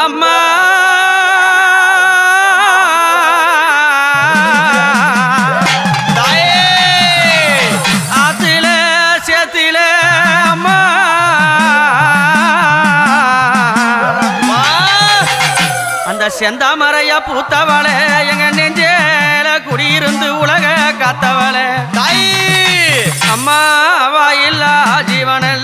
அம்மா. செந்தாமரையா பூத்தவளே எங்க நெஞ்சேல குடியிருந்து உலக காத்தவளே. தாய். அம்மா வாயில்லா ஜீவனெல்லாம்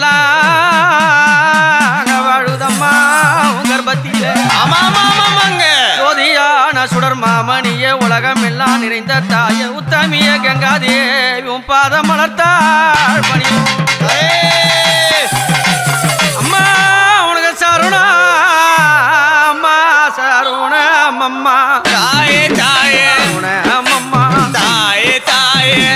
உலகமெல்லாம் நிறைந்த தாய உத்தமிய கங்காதேவி உன் பாதம் மலர்த்தாள் பணியும் அம்மா உனக்கு சருணா அம்மா சருணம் அம்மா தாயே தாயே. அம்மா தாயே தாயே.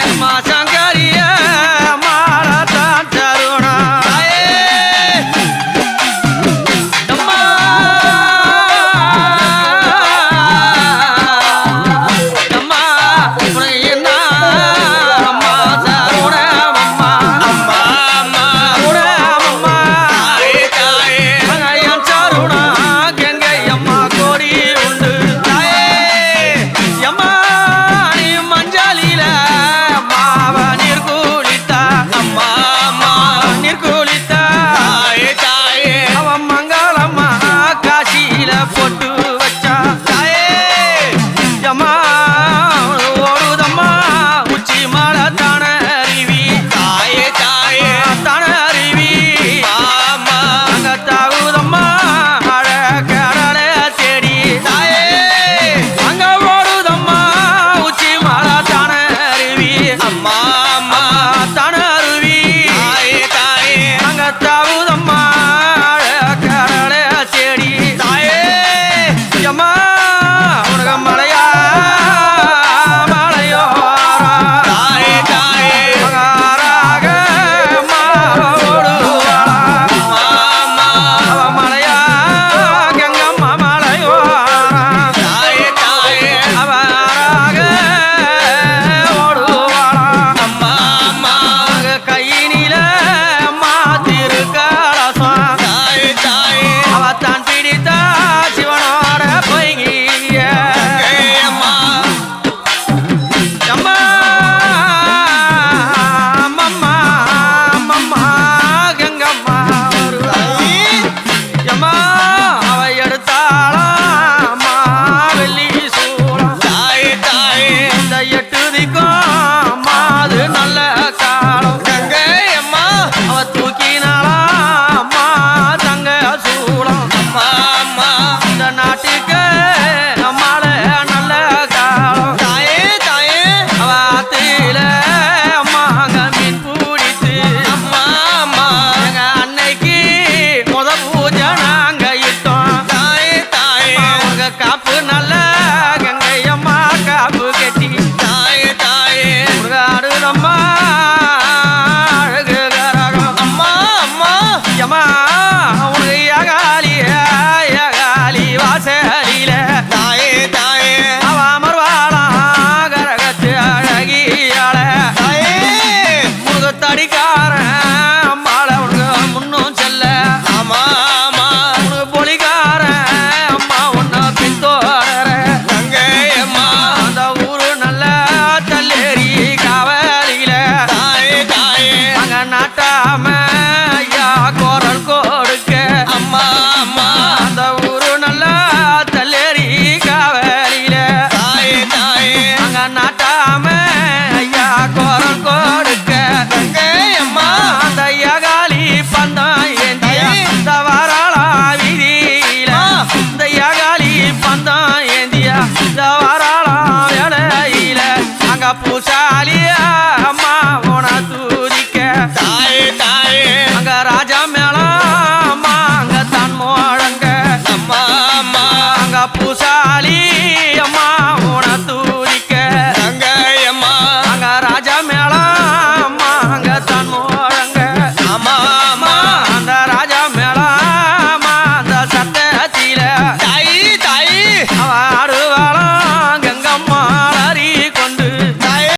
அம்மா அம்மா அம்மா யமா உனக்கு யாகாலியா யாகாலி வாசலில. தாயே தாயே. அவ அமர்வாளா கரகத்து அழகியாள. தாயே. முகத்தடிக்கார নামে ইয়া কর করে